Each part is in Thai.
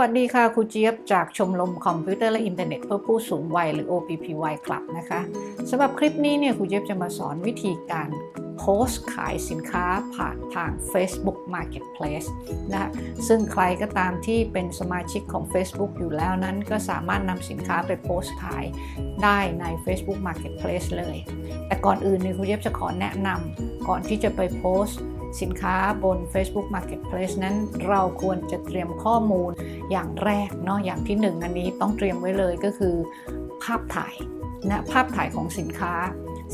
วัสดีค่ะครูเจี๊ยบจากชมรมคอมพิวเตอร์และอินเทอร์เน็ตเพื่อผู้สูงวัยหรือ OPPY Club นะคะสำหรับคลิปนี้เนี่ยครูเจี๊ยบจะมาสอนวิธีการโพสต์ขายสินค้าผ่านทาง Facebook Marketplace นะคะซึ่งใครก็ตามที่เป็นสมาชิกของ Facebook อยู่แล้วนั้น ก็สามารถนำสินค้าไปโพสต์ขายได้ใน Facebook Marketplace เลย แต่ก่อนอื่นเนี่ยครูเจี๊ยบจะขอแนะนำก่อนที่จะไปโพสต์ สินค้าบน Facebook Marketplace นั้นเราควรจะเตรียมข้อมูลอย่างแรกเนาะอย่างที่หนึ่งอันนี้ต้องเตรียมไว้เลยก็คือ ภาพถ่ายนะภาพถ่ายของสินค้า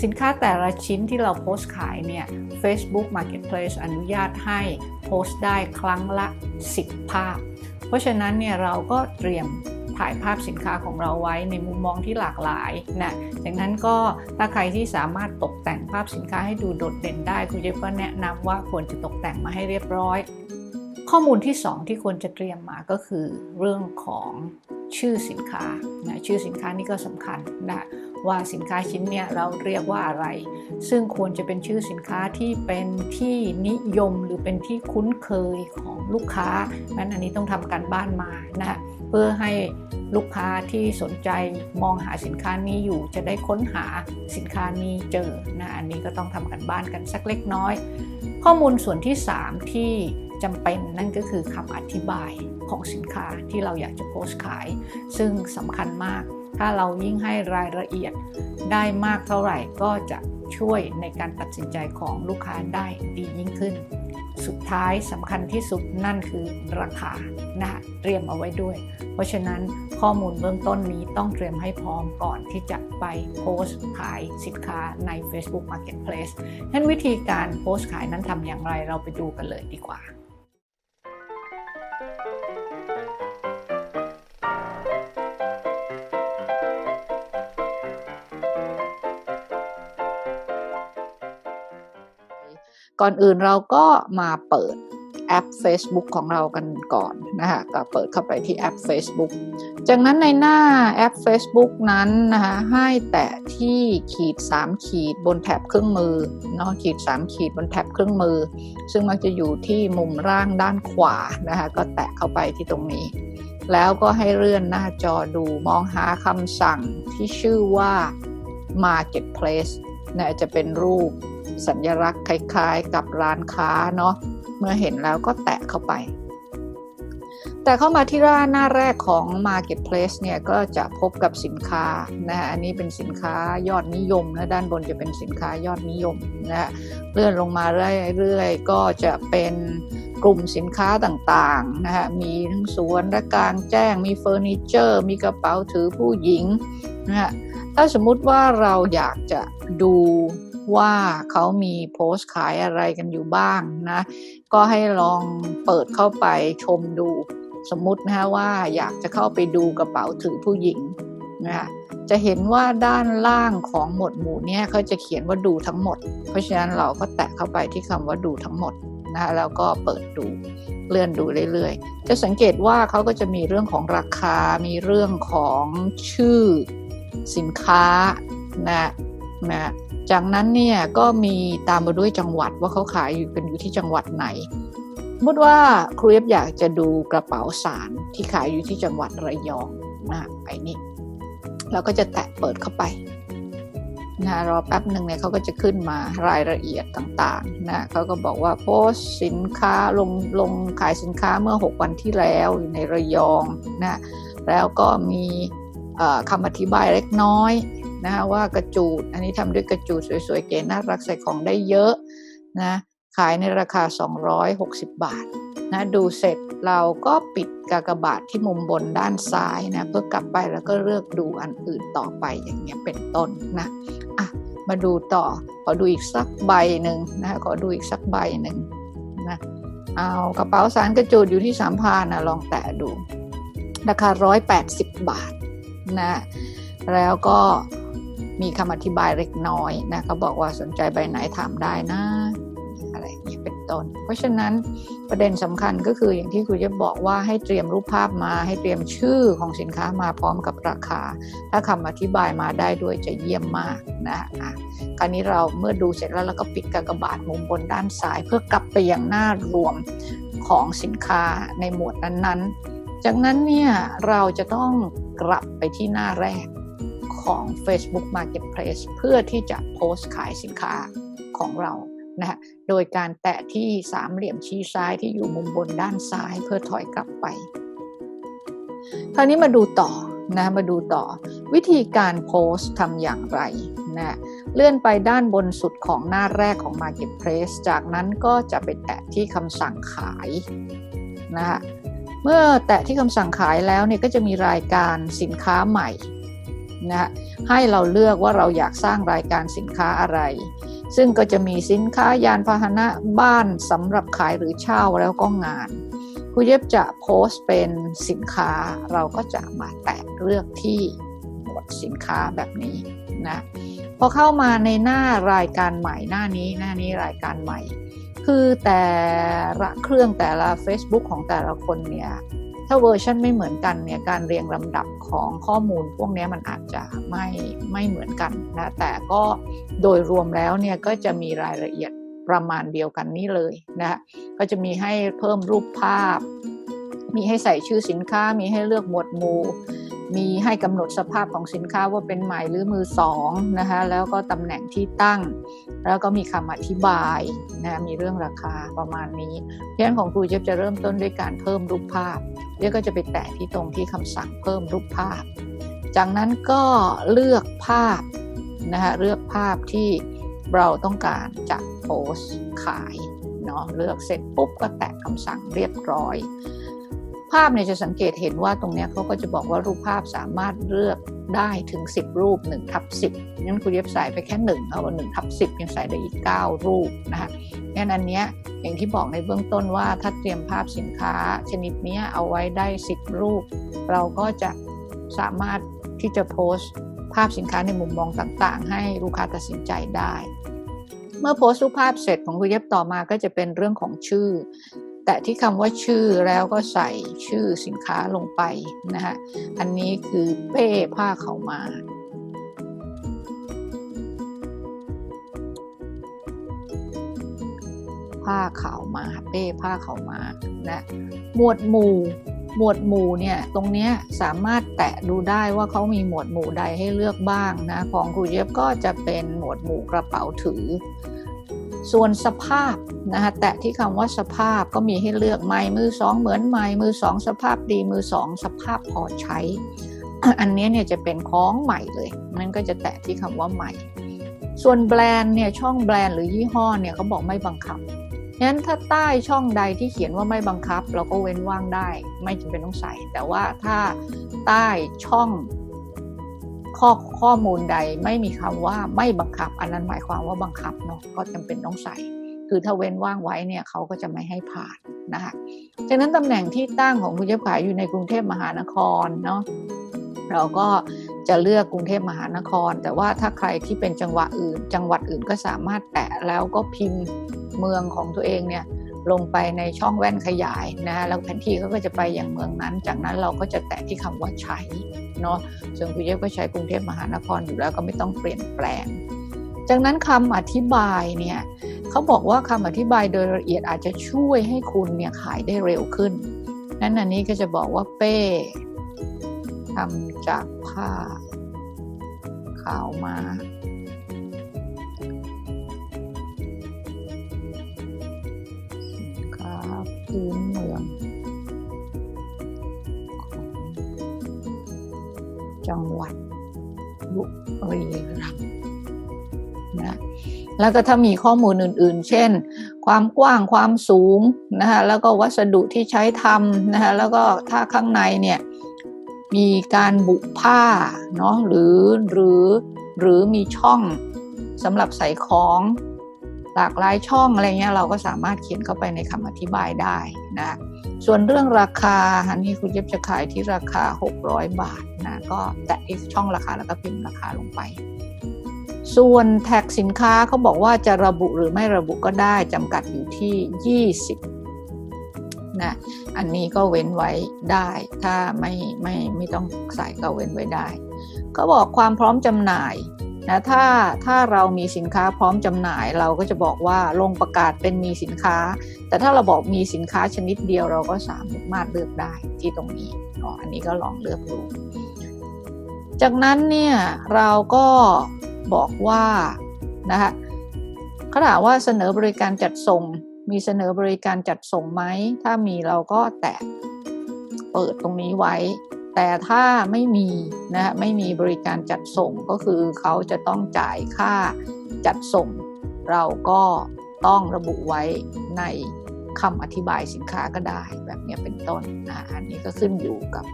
สินค้าแต่ละชิ้นที่เราโพสต์ขายเนี่ย Facebook Marketplace อนุญาตให้โพสต์ได้ครั้งละ 10 ภาพ เพราะฉะนั้นเนี่ยเราก็เตรียม ถ่ายภาพสินค้าของเราไว้ในมุมมองที่หลากหลายนะดังนั้นก็ถ้าใครที่สามารถตกแต่งภาพสินค้าให้ดูโดดเด่นได้คุณเจฟก็แนะนำว่าควรจะตกแต่งมาให้เรียบร้อย ข้อมูลที่ 2 ที่ควรจะเตรียมมาก็คือเรื่องของชื่อสินค้านะชื่อสินค้านี่ก็สำคัญนะ ว่าสินค้าชิ้นเนี้ยเราเรียกว่าอะไร ซึ่งควรจะเป็นชื่อสินค้าที่เป็นที่นิยมหรือเป็นที่คุ้นเคยของลูกค้านั้นอันนี้ต้องทำการบ้านมานะเพื่อให้ลูกค้าที่สนใจมองหาสินค้านี้อยู่ จะได้ค้นหาสินค้านี้เจอนะอันนี้ก็ต้องทำกันบ้านกันสักเล็กน้อย ข้อมูลส่วนที่ 3 ที่จำเป็นนั่นก็คือคำอธิบายของสินค้าที่เราอยากจะโพสต์ขาย ซึ่งสำคัญมาก ถ้าเรายิ่งให้รายละเอียดได้มากเท่าไหร่ก็จะช่วยในการตัดสินใจของลูกค้าได้ดียิ่งขึ้น สุดท้ายสำคัญที่สุดนั่นคือราคานะเตรียมเอาไว้ด้วย เพราะฉะนั้นข้อมูลเบื้องต้นนี้ต้องเตรียมให้พร้อมก่อนที่จะไปโพสต์ขายสินค้าใน Facebook Marketplace นั้นวิธีการโพสต์ขายนั้นทำอย่างไรเราไปดูกันเลยดีกว่า ก่อนอื่นเราก็มาเปิดแอป Facebook ของเรากันก่อนนะคะก็เปิดเข้าไปที่แอป Facebook จากนั้นในหน้าแอป Facebook นั้นนะคะให้แตะที่ขีด 3 ขีดบนแท็บเครื่องมือเนาะขีด 3 ขีดบนแท็บเครื่องมือ ซึ่งมักจะอยู่ที่มุมล่างด้านขวานะคะก็แตะเข้าไปที่ตรงนี้ แล้วก็ให้เลื่อนหน้าจอดูมองหาคำสั่งที่ชื่อว่า Marketplace นะจะเป็นรูป สัญลักษณ์คล้ายๆ กับร้านค้าเนาะเมื่อเห็นแล้วก็แตะเข้าไป แต่เข้ามาที่ร้านหน้าแรกของ Marketplace เนี่ยก็จะพบกับสินค้านะฮะอันนี้เป็นสินค้ายอดนิยมนะด้านบนจะเป็นสินค้ายอดนิยมนะฮะเลื่อนลงมาเรื่อยๆ ก็จะเป็นกลุ่มสินค้าต่างๆนะฮะมีทั้งสวนและกลางแจ้งมีเฟอร์นิเจอร์ มีกระเป๋าถือผู้หญิงนะฮะถ้าสมมุติว่าเราอยากจะดู ว่าเขามีโพสต์ขายอะไรกันอยู่บ้างนะ ก็ให้ลองเปิดเข้าไปชมดูสมมุตินะฮะว่าอยากจะเข้าไปดูกระเป๋าถือผู้หญิงนะจะเห็นว่าด้านล่างของหมวดหมู่เนี่ยเขาจะเขียนว่าดูทั้งหมด เพราะฉะนั้นเราก็แตะเข้าไปที่คำว่าดูทั้งหมดนะแล้วก็เปิดดูเลื่อนดูเรื่อยๆ จะสังเกตว่าเขาก็จะมีเรื่องของราคา มีเรื่องของชื่อสินค้านะ นะจากนั้นเนี่ยก็มีตามมาด้วยจังหวัดว่าเขาขายอยู่กันอยู่ที่จังหวัดไหนสมมติว่าครูเอฟอยากจะดูกระเป๋าสารที่ขายอยู่ที่จังหวัดระยองนะไอ้นี่เราก็จะแตะเปิดเข้าไปนะรอแป๊บหนึ่งเนี่ยเขาก็จะขึ้นมารายละเอียดต่างๆนะเขาก็บอกว่าโพสสินค้าลงลงขายสินค้าเมื่อ 6 วันที่แล้วอยู่ในระยองนะแล้วก็มีคำอธิบายเล็กน้อย นะว่ากระจูด อันนี้ทำด้วยกระจูดสวยๆเก๋น่ารักใส่ของได้เยอะนะขายในราคา 260 บาทนะดูเสร็จเราก็ปิดกากบาทที่มุมบนด้านซ้ายนะเพื่อกลับไปแล้วก็เลือกดูอันอื่นต่อไปอย่างเงี้ยเป็นต้นนะอะมาดูต่อขอดูอีกสักใบหนึ่งนะขอดูอีกสักใบหนึ่งนะเอากระเป๋าสารกระจูดอยู่ที่สามพันนะลองแตะดู ราคา 180 บาทนะแล้วก็ มีคำอธิบายเล็กน้อยนะเขาบอกว่าสนใจใบไหนถามได้นะ อะไรอย่างนี้เป็นต้น เพราะฉะนั้นประเด็นสำคัญก็คืออย่างที่ครูจะบอกว่าให้เตรียมรูปภาพมา ให้เตรียมชื่อของสินค้ามาพร้อมกับราคา ถ้าคำอธิบายมาได้ด้วยจะเยี่ยมมากนะะคราวนี้เราเมื่อดูเสร็จแล้วเราก็ปิดกากบาทมุมบนด้านซ้าย เพื่อกลับไปย่างหน้ารวมของสินค้าในหมวดนั้นๆ จากนั้นเนี่ยเราจะต้องกลับไปที่หน้าแรก ของ Facebook Marketplace เพื่อที่จะโพสต์ขายสินค้าของเรานะฮะโดยการแตะที่สามเหลี่ยมชี้ซ้ายที่อยู่มุมบนด้านซ้ายเพื่อถอยกลับไป คราวนี้มาดูต่อนะมาดูต่อ วิธีการโพสต์ทำอย่างไรนะเลื่อนไปด้านบนสุดของหน้าแรกของ Marketplace จากนั้นก็จะไปแตะที่คำสั่งขายนะคะเมื่อแตะที่คำสั่งขายแล้วเนี่ยก็จะมีรายการสินค้าใหม่ นะให้เราเลือกว่าเราอยากสร้างรายการสินค้าอะไร ซึ่งก็จะมีสินค้ายานพาหนะบ้านสำหรับขายหรือเช่าแล้วก็งานครูเย็บจะโพสต์เป็นสินค้าเราก็จะมาแตะเลือกที่หมวดสินค้าแบบนี้นะพอเข้ามาในหน้ารายการใหม่หน้านี้หน้านี้รายการใหม่ คือแต่ละเครื่องแต่ละ Facebook ของแต่ละคนเนี่ย ถ้าเวอร์ชันไม่เหมือนกันเนี่ยการเรียงลำดับของข้อมูลพวกนี้มันอาจจะไม่ไม่เหมือนกันนะแต่ก็โดยรวมแล้วเนี่ยก็จะมีรายละเอียดประมาณเดียวกันนี้เลยนะก็จะมีให้เพิ่มรูปภาพ มีให้ใส่ชื่อสินค้า มีให้เลือกหมวดหมู่ มีให้กำหนดสภาพของสินค้าว่าเป็นใหม่หรือมือสองนะคะแล้วก็ตำแหน่งที่ตั้ง แล้วก็มีคำอธิบายนะมีเรื่องราคาประมาณนี้เพราะฉะนั้นของครูเจ็บจะเริ่มต้นด้วยการเพิ่มรูปภาพเดี๋ยวก็จะไปแตะที่ตรงที่คำสั่งเพิ่มรูปภาพ จากนั้นก็เลือกภาพนะคะเลือกภาพที่เราต้องการจะโพสขายเนาะเลือกเสร็จปุ๊บก็แตะคำสั่งเรียบร้อย ภาพเนี่ยจะสังเกตเห็นว่าตรงนี้เขาก็จะบอกว่ารูปภาพสามารถเลือกได้ถึง 10 รูป1ทับ10งั้นคุณเย็บใส่ไปแค่1เอา1ทับ10ยังใส่ได้อีก 9 รูปนะคะงั้นอันเนี้ยอย่างที่บอกในเบื้องต้นว่าถ้าเตรียมภาพสินค้า ชนิดนี้เอาไว้ได้ 10 รูป เราก็จะสามารถที่จะโพสต์ภาพสินค้าในมุมมองต่างๆ ให้ลูกค้าตัดสินใจได้ เมื่อโพสต์รูปภาพเสร็จของคุณเย็บต่อมาก็จะเป็นเรื่องของชื่อ แต่ที่คำว่าชื่อแล้วก็ใส่ชื่อสินค้าลงไปนะฮะ อันนี้คือเป้ผ้าเขามา ผ้าขาวมา เป้ผ้าขาวมานะหมวดหมู่หมวดหมู่เนี่ยตรงนี้สามารถแตะดูได้ว่าเขามีหมวดหมู่ใดให้เลือกบ้างนะของครูเย็บก็จะเป็นหมวดหมู่กระเป๋าถือ ส่วนสภาพนะคะแตะที่คำว่าสภาพก็มีให้เลือกใหม่มือสองเหมือนใหม่มือสองสภาพดีมือสองสภาพพอใช้ อันนี้เนี่ยจะเป็นของใหม่เลยนั่นก็จะแตะที่คำว่าใหม่ ส่วนแบรนด์เนี่ยช่องแบรนด์หรือยี่ห้อเนี่ยเขาบอกไม่บังคับงั้นถ้าใต้ช่องใดที่เขียนว่าไม่บังคับ เราก็เว้นว่างได้ ไม่จำเป็นต้องใส่ แต่ว่าถ้าใต้ช่อง ข้อข้อมูลใดไม่มีคำว่าไม่บังคับ อันนั้นหมายความว่าบังคับเนาะก็จำเป็นต้องใส่ คือถ้าเว้นว่างไว้เนี่ยเขาก็จะไม่ให้ผ่านนะคะจากนั้นตำแหน่งที่ตั้งของคุณเจ้าขายอยู่ในกรุงเทพมหานครเนาะเราก็จะเลือกกรุงเทพมหานคร แต่ว่าถ้าใครที่เป็นจังหวัดอื่น จังหวัดอื่นก็สามารถแตะแล้วก็พิมพ์เมืองของตัวเองเนี่ย ลงไปในช่องแว่นขยายนะฮะแล้วแผนที่เขาก็จะไปอย่างเมืองนั้น จากนั้นเราก็จะแตะที่คำว่าใช้เนาะส่วนคุณเย็บก็ใช้กรุงเทพมหานครอยู่แล้วก็ไม่ต้องเปลี่ยนแปลง จากนั้นคำอธิบายเนี่ยเขาบอกว่าคำอธิบายโดยละเอียดอาจจะช่วยให้คุณเนี่ยขายได้เร็วขึ้น นั้นอันนี้ก็จะบอกว่าเป้ทำจากผ้าขาวมา พื้นเมืองของจังหวัดบุรีรัมย์นะแล้วก็ถ้ามีข้อมูลอื่น ๆ เช่น ความกว้างความสูงนะคะแล้วก็วัสดุที่ใช้ทำนะคะแล้วก็ถ้าข้างในเนี่ยมีการบุผ้าเนาะหรือหรือหรือมีช่องสำหรับใส่ของ หลากหลายช่องอะไรเงี้ยเราก็สามารถเขียนเข้าไปในคำอธิบายได้นะส่วนเรื่องราคาอันนี้คุณเย็บจะขายที่ราคา 600 บาทนะก็แตะช่องราคาแล้วก็พิมพ์ราคาลงไป ส่วนแท็กสินค้าเขาบอกว่าจะระบุหรือไม่ระบุก็ได้จำกัดอยู่ที่ 20นะอันนี้ก็เว้นไว้ได้ ถ้าไม่ไม่ไม่ต้องใส่ก็เว้นไว้ได้ ก็บอกความพร้อมจำหน่าย นะถ้าถ้าเรามีสินค้าพร้อมจำหน่ายเราก็จะบอกว่าลงประกาศเป็นมีสินค้า แต่ถ้าเราบอกมีสินค้าชนิดเดียวเราก็สามารถเลือกได้ที่ตรงนี้อ๋ออันนี้ก็ลองเลือกดูจากนั้นเนี่ยเราก็บอกว่านะคะเขาถามว่าเสนอบริการจัดส่ง มีเสนอบริการจัดส่งไหมถ้ามีเราก็แตะเปิดตรงนี้ไว้ แต่ถ้าไม่มีนะไม่มีบริการจัดส่งก็คือเขาจะต้องจ่ายค่าจัดส่ง เราก็ต้องระบุไว้ในคำอธิบายสินค้าก็ได้แบบนี้เป็นต้นนะอันนี้ก็ขึ้นอยู่กับ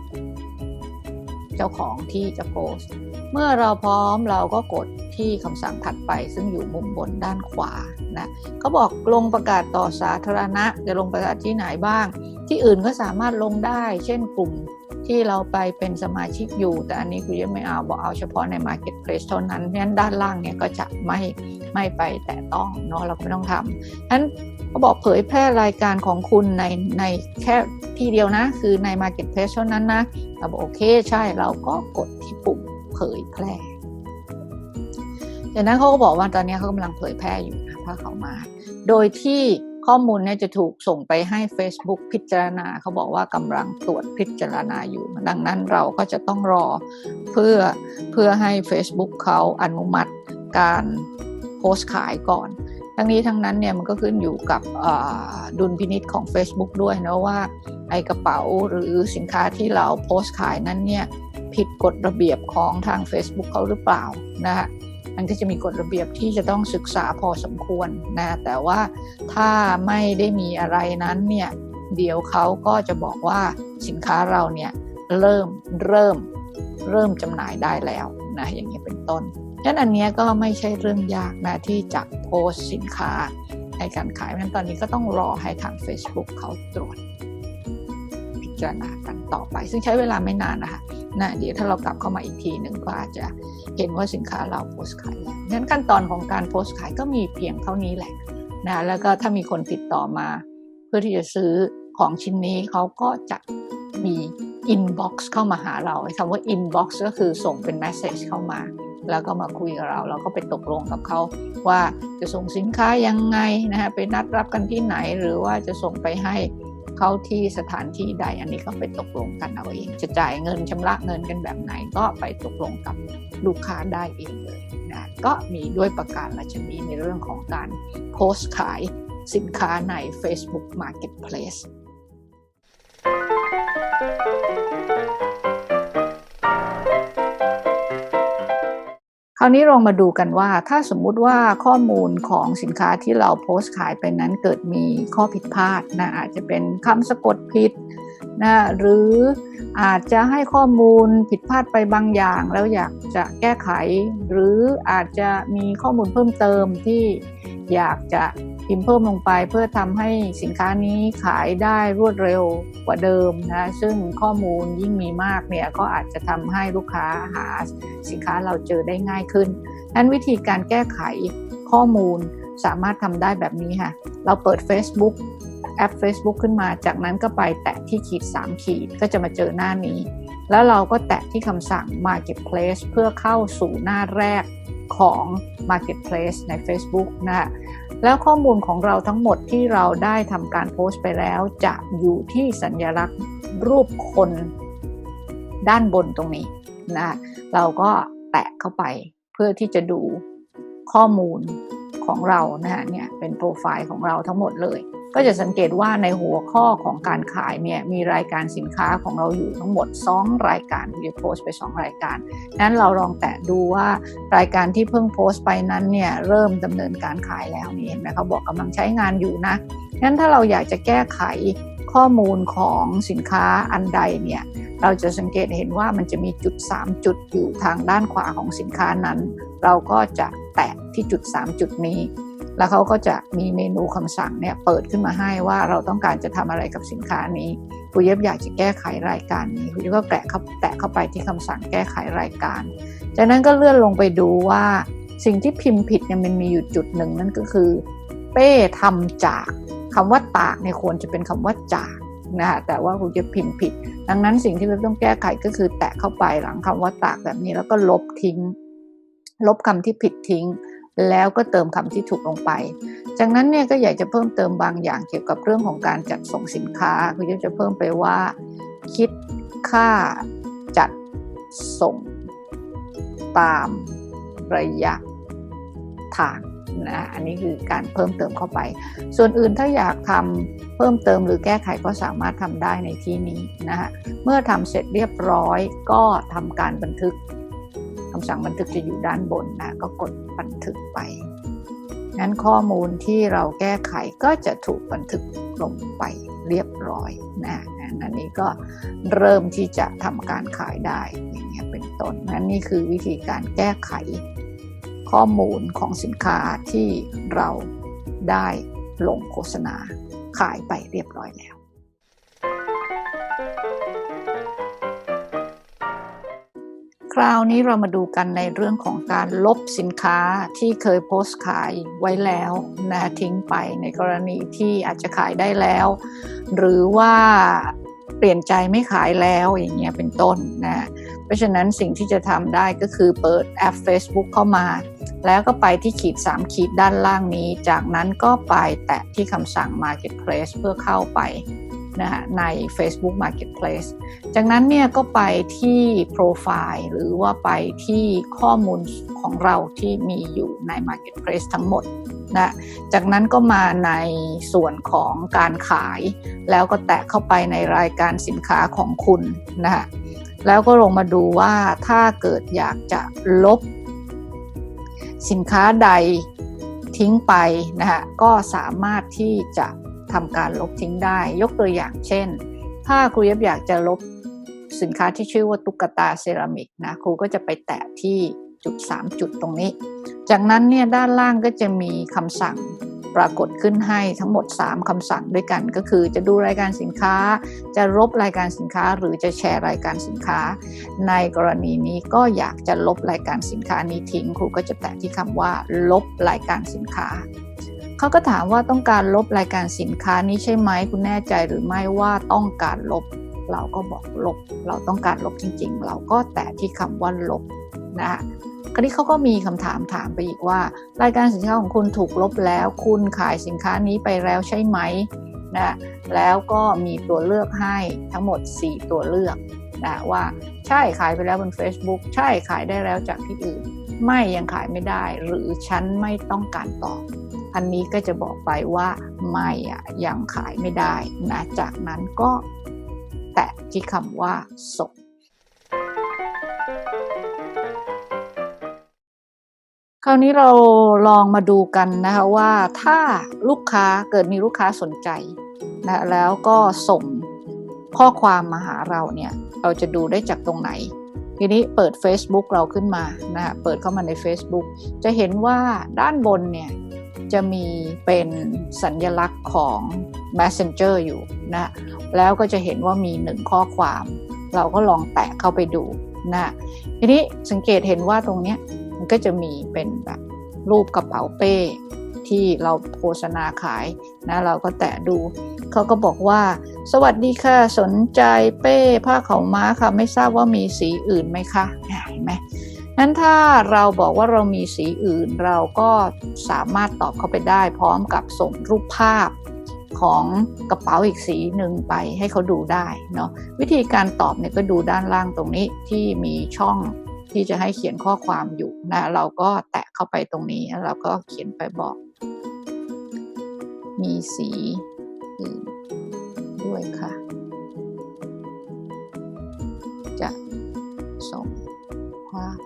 เจ้าของที่จะโพสต์เมื่อเราพร้อมเราก็กดที่คำสั่งถัดไป ซึ่งอยู่มุมบนด้านขวานะเขาบอกลงประกาศต่อสาธารณะจะลงประกาศที่ไหนบ้าง ที่อื่นก็สามารถลงได้ เช่นกลุ่ม ที่เราไปเป็นสมาชิกอยู่ แต่อันนี้คุณยังไม่เอาบอกเอาเฉพาะใน Marketplace เท่านั้นเพราะฉะนั้นด้านล่างเนี่ยก็จะไม่ไม่ไปแต่ต้องเนาะเราไม่ต้องทำนั้นเขาบอกเผยแพร่รายการของคุณในในแค่ที่เดียวนะ คือใน Marketplace เท่านั้นนะเราบอกโอเคใช่เราก็กดที่ปุ่มเผยแพร่จากนั้นเขาก็บอกว่าตอนนี้เขากำลังเผยแพร่อยู่นะถ้าเขามา โดยที่ ข้อมูลเนี่ยจะถูกส่งไปให้ Facebook พิจารณาเขาบอกว่ากำลังตรวจพิจารณาอยู่ ดังนั้นเราก็จะต้องรอเพื่อเพื่อให้ Facebook เขาอนุมัติการโพสต์ขายก่อน ทั้งนี้ทั้งนั้นเนี่ยมันก็ขึ้นอยู่กับดุลพินิษของ Facebook ด้วยนะว่าไอกระเป๋าหรือสินค้าที่เราโพสต์ขายนั้นเนี่ยผิดกฎระเบียบของทาง Facebook เขาหรือเปล่านะคะ มันก็จะมีกฎระเบียบที่จะต้องศึกษาพอสมควรนะแต่ว่าถ้าไม่ได้มีอะไรนั้นเนี่ยเดี๋ยวเขาก็จะบอกว่าสินค้าเราเนี่ยเริ่มเริ่มเริ่มจำหน่ายได้แล้วนะอย่างนี้เป็นต้นฉะนั้นอันนี้ก็ไม่ใช่เรื่องยากนะที่จะโพสสินค้าในการขายเพราะฉะนั้นตอนนี้ก็ต้องรอให้ทาง Facebook เขาตรวจ จารณากันต่อไป ซึ่งใช้เวลาไม่นานนะคะนะเดี๋ยวถ้าเรากลับเข้ามาอีกทีหนึ่งก็อาจจะเห็นว่าสินค้าเราโพสขายแล้วงั้นขั้นตอนของการโพสขายก็มีเพียงเท่านี้แหละนะแล้วก็ถ้ามีคนติดต่อมา เพื่อที่จะซื้อของชิ้นนี้เขาก็จะมีอินบ็อกซ์เข้ามาหาเราคำว่าอินบ็อกซ์ก็คือส่งเป็นแมสเซจเข้ามา แล้วก็มาคุยกับเรา เราก็ไปตกลงกับเขาว่าจะส่งสินค้ายังไงนะฮะไปนัดรับกันที่ไหนหรือว่าจะส่งไปให้ เข้าที่สถานที่ใด อันนี้ก็ไปตกลงกันเอาเอง จะจ่ายเงินชำระเงินกันแบบไหนก็ไปตกลงกับลูกค้าได้เองเลยนะก็มีด้วยประการราชนีในเรื่องของการโพสต์ขายสินค้าใน Facebook Marketplace คราวนี้ลองมาดูกันว่าถ้าสมมุติว่าข้อมูลของสินค้าที่เราโพสต์ขายไปนั้นเกิดมีข้อผิดพลาดนะอาจจะเป็นคำสะกดผิดนะหรืออาจจะให้ข้อมูลผิดพลาดไปบางอย่าง แล้วอยากจะแก้ไข หรืออาจจะมีข้อมูลเพิ่มเติมที่อยากจะ พิมพ์เพิ่มลงไปเพื่อทำให้สินค้านี้ขายได้รวดเร็วกว่าเดิมนะซึ่งข้อมูลยิ่งมีมากเนี่ยก็อาจจะทำให้ลูกค้าหาสินค้าเราเจอได้ง่ายขึ้นนั้นวิธีการแก้ไขข้อมูลสามารถทำได้แบบนี้ค่ะ เราเปิด Facebook แอป Facebook ขึ้นมา จากนั้นก็ไปแตะที่ขีด 3 ขีดก็จะมาเจอหน้านี้ แล้วเราก็แตะที่คำสั่ง Marketplace เพื่อเข้าสู่หน้าแรกของ Marketplace ใน Facebook นะ แล้วข้อมูลของเราทั้งหมดที่เราได้ทำการโพสต์ไปแล้ว จะอยู่ที่สัญลักษณ์รูปคนด้านบนตรงนี้นะเราก็แตะเข้าไปเพื่อที่จะดูข้อมูลของเรานะฮะเนี่ยเป็นโปรไฟล์ของเราทั้งหมดเลย ก็จะสังเกตว่าในหัวข้อของการขายเนี่ยมีรายการสินค้าของเราอยู่ทั้งหมด 2 รายการที่โพสไป 2 รายการ นั้นเราลองแตะดูว่ารายการที่เพิ่งโพสต์ไปนั้นเนี่ยเริ่มดำเนินการขายแล้วนี่เห็นไหมเขาบอกกำลังใช้งานอยู่นะงั้นถ้าเราอยากจะแก้ไขข้อมูลของสินค้าอันใดเนี่ยเราจะสังเกตเห็นว่ามันจะมีจุด 3 จุดอยู่ทางด้านขวาของสินค้านั้น เราก็จะแตะที่จุด 3 จุดนี้ แล้วเขาก็จะมีเมนูคำสั่งเนี่ยเปิดขึ้นมาให้ว่าเราต้องการจะทำอะไรกับสินค้านี้คุณเย็บอยากจะแก้ไขรายการนี้คุณเย็บก็แตะเข้าแตะเข้าไปที่คำสั่งแก้ไขรายการ จากนั้นก็เลื่อนลงไปดูว่าสิ่งที่พิมพ์ผิดเนี่ยมันมีอยู่จุดหนึ่งนั่นก็คือ เป้ทำจากคำว่าตากเนี่ยควรจะเป็นคำว่าจากนะแต่ว่าคุณจะพิมพ์ผิด ดังนั้นสิ่งที่เราต้องแก้ไขก็คือแตะเข้าไปหลังคำว่าตากแบบนี้แล้วก็ลบทิ้ง ลบคำที่ผิดทิ้ง แล้วก็เติมคำที่ถูกลงไป จากนั้นเนี่ยก็อยากจะเพิ่มเติมบางอย่างเกี่ยวกับเรื่องของการจัดส่งสินค้าคุณยุจะเพิ่มไปว่า คิดค่าจัดส่ง ตามระยะทางนะอันนี้คือการเพิ่มเติมเข้าไป ส่วนอื่นถ้าอยากทำเพิ่มเติมหรือแก้ไขก็สามารถทำได้ในที่นี้นะฮะเมื่อทำเสร็จเรียบร้อยก็ทำการบันทึก คำสั่งบันทึกจะอยู่ด้านบนนะก็กดบันทึกไปงั้นข้อมูลที่เราแก้ไขก็จะถูกบันทึกลงไปเรียบร้อยนะอันนี้ก็เริ่มที่จะทำการขายได้อย่างเงี้ยเป็นต้นนั่นนี่คือวิธีการแก้ไขข้อมูลของสินค้าที่เราได้ลงโฆษณาขายไปเรียบร้อยแล้ว ราวนี้เรามาดูกันในเรื่องของการลบสินค้าที่เคยโพสต์ขายไว้แล้วนะทิ้งไปในกรณีที่อาจจะขายได้แล้ว หรือว่าเปลี่ยนใจไม่ขายแล้วอย่างเงี้ยเป็นต้นนะเพราะฉะนั้นสิ่งที่จะทำได้ก็คือเปิดแอป Facebook เข้ามา แล้วก็ไปที่ขีด 3 ขีดด้านล่างนี้ จากนั้นก็ไปแตะที่คำสั่ง Marketplace เพื่อเข้าไป นะฮะใน Facebook Marketplace จากนั้นเนี่ยก็ไปที่โปรไฟล์หรือว่าไปที่ข้อมูลของเราที่มีอยู่ใน Marketplace ทั้งหมดนะจากนั้นก็มาในส่วนของการขาย แล้วก็แตะเข้าไปในรายการสินค้าของคุณนะฮะแล้วก็ลงมาดูว่าถ้าเกิดอยากจะลบ สินค้าใดทิ้งไปนะฮะก็สามารถที่จะ ทำการลบทิ้งได้ ยกตัวอย่างเช่น ถ้าครูยับอยากจะลบสินค้าที่ชื่อว่าตุ๊กตาเซรามิกนะครูก็จะไปแตะที่จุด 3 จุดตรงนี้ จากนั้นเนี่ยด้านล่างก็จะมีคำสั่งปรากฏขึ้นให้ทั้งหมด 3คำสั่งด้วยกัน ก็คือจะดูรายการสินค้า จะลบรายการสินค้า หรือจะแชร์รายการสินค้า ในกรณีนี้ก็อยากจะลบรายการสินค้านี้ทิ้ง ครูก็จะแตะที่คำว่า ลบรายการสินค้า เขาก็ถามว่าต้องการลบรายการสินค้านี้ใช่ไหมคุณแน่ใจหรือไม่ว่าต้องการลบ เราก็บอกลบ เราต้องการลบจริง ๆ เราก็แตะที่คำว่าลบนะคราวนี้เขาก็มีคำถามถามไปอีกว่า รายการสินค้าของคุณถูกลบแล้ว คุณขายสินค้านี้ไปแล้วใช่ไหมนะแล้วก็มีตัวเลือกให้ทั้งหมด 4 ตัวเลือกนะว่าใช่ขายไปแล้วบน Facebook ใช่ขายได้แล้วจากที่อื่น ไม่ยังขายไม่ได้ หรือฉันไม่ต้องการตอบ อันนี้ก็จะบอกไปว่าไม่อะยังขายไม่ได้นะจากนั้นก็แตะที่คำว่าส่งคราวนี้เราลองมาดูกันนะคะว่าถ้าลูกค้าเกิดมีลูกค้าสนใจนะแล้วก็ส่งข้อความมาหาเราเนี่ยเราจะดูได้จากตรงไหน ทีนี้เปิด Facebook เราขึ้นมานะเปิดเข้ามาใน Facebook จะเห็นว่าด้านบนเนี่ย จะมีเป็นสัญญลักษณ์ของ Messenger อยู่นะแล้วก็จะเห็นว่ามีหนึ่งข้อความ เราก็ลองแตะเข้าไปดูนะทีนี้สังเกตเห็นว่าตรงนี้มันก็จะมีเป็นแบบรูปกระเป๋าเป้ ที่เราโฆษณาขายนะเราก็แตะดู เขาก็บอกว่า สวัสดีค่ะ สนใจเป้ผ้าเขาม้าค่ะ ไม่ทราบว่ามีสีอื่นไหมคะ นั้นถ้าเราบอกว่าเรามีสีอื่น เราก็สามารถตอบเข้าไปได้พร้อมกับส่งรูปภาพของกระเป๋าอีกสีหนึ่งไปให้เขาดูได้เนาะวิธีการตอบเนี่ยก็ดูด้านล่างตรงนี้ที่มีช่องที่จะให้เขียนข้อความอยู่นะเราก็แตะเข้าไปตรงนี้แล้วเราก็เขียนไปบอก มีสีอื่นด้วยค่ะ จะส่ง ภาพ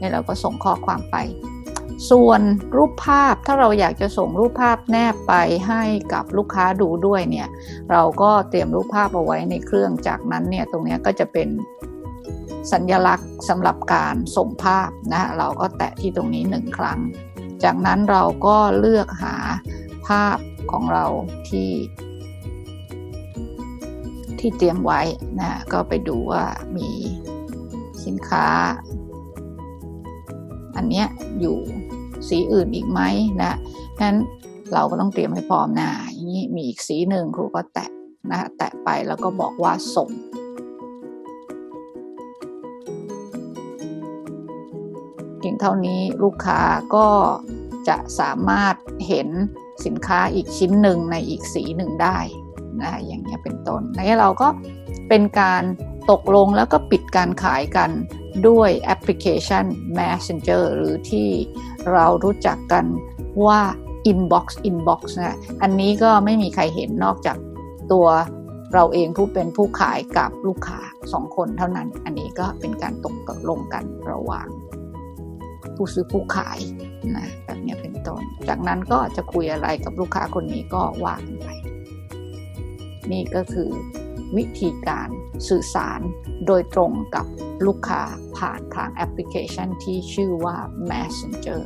นี่เราก็ส่งข้อความไป ส่วนรูปภาพถ้าเราอยากจะส่งรูปภาพแนบไปให้กับลูกค้าดูด้วยเนี่ย เราก็เตรียมรูปภาพเอาไว้ในเครื่องจากนั้นเนี่ยตรงนี้ก็จะเป็นสัญลักษณ์สำหรับการส่งภาพนะเราก็แตะที่ตรงนี้หนึ่งครั้ง จากนั้นเราก็เลือกหาภาพของเราที่ ที่เตรียมไว้นะก็ไปดูว่ามีสินค้า อันเนี้ยอยู่สีอื่นอีกไหมนะนั้นเราก็ต้องเตรียมให้พร้อมนะอย่างนี้มีอีกสีหนึ่งครูก็แตะนะแตะไปแล้วก็บอกว่าส่งเพียงเท่านี้ลูกค้าก็ จะสามารถเห็นสินค้าอีกชิ้นหนึ่งในอีกสีหนึ่งได้นะอย่างเงี้ยเป็นต้นนี้เราก็เป็นการตกลงแล้วก็ปิดการขายกันด้วยแอปพลิเคชัน Messenger หรือที่เรารู้จักกันว่า Inbox Inbox นะอันนี้ก็ไม่มีใครเห็นนอกจากตัวเราเองผู้เป็นผู้ขายกับลูกค้าสองคนเท่านั้น อันนี้ก็เป็นการตกลงกันระหว่างผู้ซื้อผู้ขายนะ จากนั้นก็จะคุยอะไรกับลูกค้าคนนี้ก็ว่ากันไป นี่ก็คือวิธีการสื่อสารโดยตรงกับลูกค้าผ่านทางแอปพลิเคชันที่ชื่อว่า Messenger